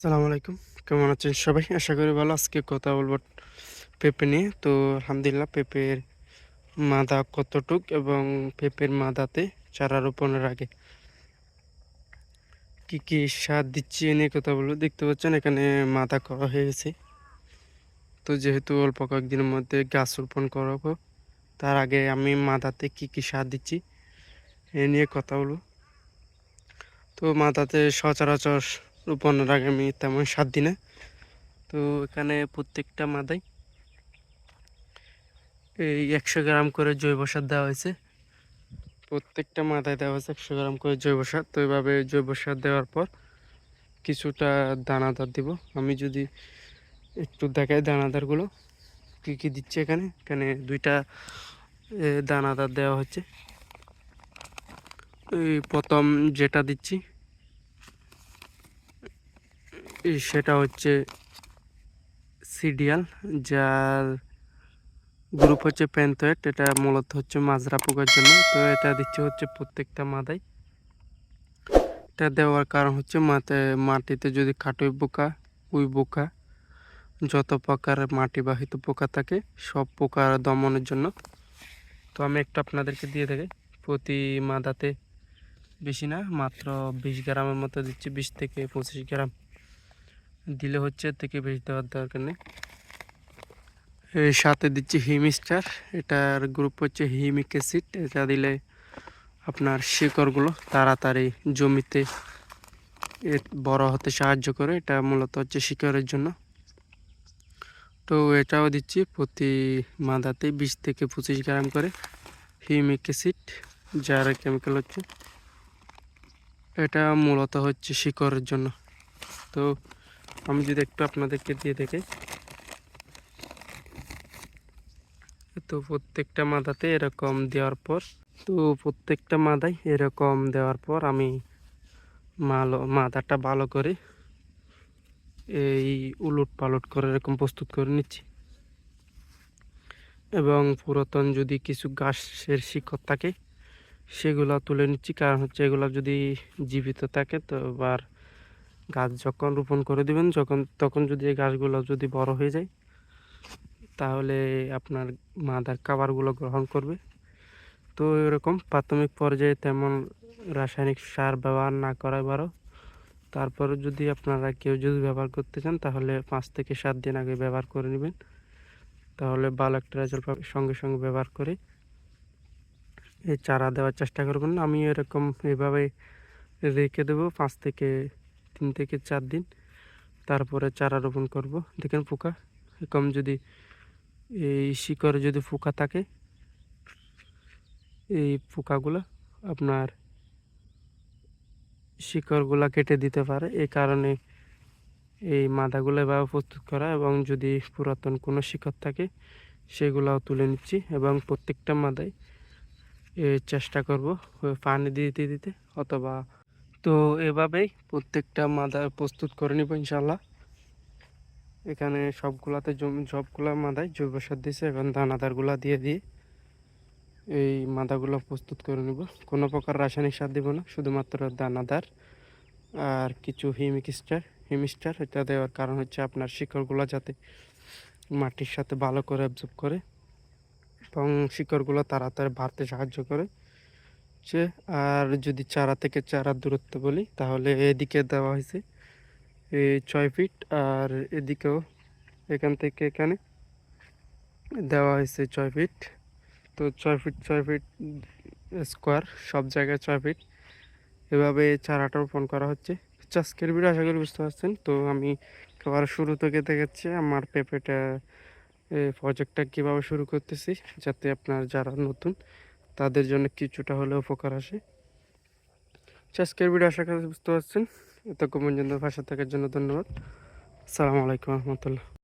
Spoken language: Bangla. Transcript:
সালাম আলাইকুম। কেমন আছেন সবাই? আশা করি ভালো। আজকে কথা বলব পেঁপে নিয়ে। তো আলহামদুলিল্লাহ পেঁপের মাদা কতটুক এবং পেঁপের মাদাতে চারা রোপণের আগে কি কি সার দিচ্ছি এ নিয়ে কথা বলব। দেখতে পাচ্ছেন এখানে মাদা করা হয়ে গেছে। তো যেহেতু অল্প কয়েকদিনের মধ্যে গাছ রোপণ করাবো তার আগে আমি মাদাতে কি কি সার দিচ্ছি এ নিয়ে কথা বলব। তো মাদাতে সচরাচর রোপণের আগে আমি তেমন সাত দিনে। তো এখানে প্রত্যেকটা মাদাই এই একশো গ্রাম করে জৈব সার দেওয়া হয়েছে। প্রত্যেকটা মাথায় দেওয়া হয়েছে একশো গ্রাম করে জৈব সার। তো এভাবে জৈব সার দেওয়ার পর কিছুটা দানাদার দিব। আমি যদি একটু দেখাই দানাদারগুলো, কী কী দিচ্ছে এখানে? এখানে দুইটা দানাদার দেওয়া হচ্ছে। এই প্রথম যেটা দিচ্ছি সেটা হচ্ছে সিডিয়াল যার গ্রুপ হচ্ছে প্যান্থয়েট। এটা মূলত হচ্ছে মাজরা পোকার জন্য। তো এটা দিচ্ছে হচ্ছে প্রত্যেকটা মাদাই। এটা দেওয়ার কারণ হচ্ছে মাতে, মাটিতে যদি কাটুই পোকা উই পোকা, যত প্রকার মাটিবাহিত পোকা থাকে, সব পোকা দমনের জন্য। তো আমি একটু আপনাদেরকে দিয়ে থাকি। প্রতি মাদাতে বেশি না, মাত্র বিশ গ্রামের মতো দিচ্ছি, বিশ থেকে পঁচিশ গ্রাম। দিলে হচ্ছে এর থেকে বেশি দেওয়ার দরকার নেই। এর সাথে দিচ্ছি হিমিস্টার। এটার গ্রুপ হচ্ছে হিমিক অ্যাসিড। এটা দিলে আপনার শিকড়গুলো তাড়াতাড়ি জমিতে বড় হতে সাহায্য করে। এটা মূলত হচ্ছে শিকড়ের জন্য। তো এটাও দিচ্ছি প্রতি মাদাতে বিশ থেকে পঁচিশ গ্রাম করে হিমিক অ্যাসিড, যার কেমিক্যাল হচ্ছে। এটা মূলত হচ্ছে শিকড়ের জন্য। তো আমি যদি একটু আপনাদেরকে দিয়ে দেখে। তো প্রত্যেকটা মাদাতে এরকম দেওয়ার পর, তো প্রত্যেকটা মাদাই এরকম দেওয়ার পর আমি মালো, মাদাটা ভালো করে এই উলট পালট করে এরকম প্রস্তুত করে নিচ্ছি। এবং পুরাতন যদি কিছু গাছের শিকড় থাকে, সেগুলো তুলে নিচ্ছি। কারণ হচ্ছে এগুলো যদি জীবিত থাকে তো আবার গাছ যখন রোপণ করে দিবেন, যখন, তখন যদি এই গাছগুলো যদি বড় হয়ে যায়, তাহলে আপনার মাদার খাবারগুলো গ্রহণ করবে। তো এরকম প্রাথমিক পর্যায়ে তেমন রাসায়নিক সার ব্যবহার না করাই বারো তারপরে যদি আপনারা কেউ যদি ব্যবহার করতে চান, তাহলে পাঁচ থেকে সাত দিন আগে ব্যবহার করে নেবেন। তাহলে ভালো একটা রেজাল্ট সঙ্গে সঙ্গে ব্যবহার করে এই চারা দেওয়ার চেষ্টা করবেন। আমি এরকম এভাবে রেখে দেবো, পাঁচ থেকে তিন থেকে চার দিন। তারপরে চারা রোপণ করব। দেখেন পোকা। এরকম যদি এই শিকড়ে যদি পোকা থাকে, এই পোকাগুলো আপনার শিকড়গুলো কেটে দিতে পারে। এই কারণে এই মাদাগুলো এভাবে প্রস্তুত করা এবং যদি পুরাতন কোনো শিকড় থাকে, সেগুলাও তুলে নিচ্ছি এবং প্রত্যেকটা মাদায় চেষ্টা করব, পানি দিতে দিতে অথবা তো এভাবেই প্রত্যেকটা মাদা প্রস্তুত করে নিব ইনশাল্লাহ এখানে সবগুলাতে সবগুলা মাদায় জৈব সার দিয়েছে, এখন দানাদারগুলা দিয়ে দিয়ে এই মাদাগুলো প্রস্তুত করে নেব। কোনো প্রকার রাসায়নিক সার দেবো না, শুধুমাত্র দানাদার আর কিছু হিমিক্সটার হিমিস্টার এটা দেওয়ার কারণ হচ্ছে আপনার শিকড়গুলো যাতে মাটির সাথে ভালো করে অ্যাবজর্ব করে এবং শিকড়গুলো তাড়াতাড়ি বাড়তে সাহায্য করে। সে আর যদি চারা থেকে চারার দূরত্ব বলি, তাহলে এদিকে দেওয়া হয়েছে এই ছয় ফিট আর এদিকেও এখান থেকে এখানে দেওয়া হয়েছে ছয় ফিট তো ছয় ফিট ছয় ফিট স্কোয়ার সব জায়গায় ছয় ফিট এভাবে চারাটা রোপণ করা হচ্ছে। আজকের ভিডিও আশা করি বুঝতে পারছেন। তো আমি এবার শুরু থেকে দেখাচ্ছি আমার পেঁপেটা প্রজেক্টটা কীভাবে শুরু করতেছি, যাতে আপনার যারা নতুন তাদের জন্য কিছুটা হলে উপকার আসে। আজকের ভিডিও আশা করি বুঝতে পারছেন। এতক্ষণ পর্যন্ত ভাষা থাকার জন্য ধন্যবাদ। আসসালামু আলাইকুম রহমতুল্লাহ।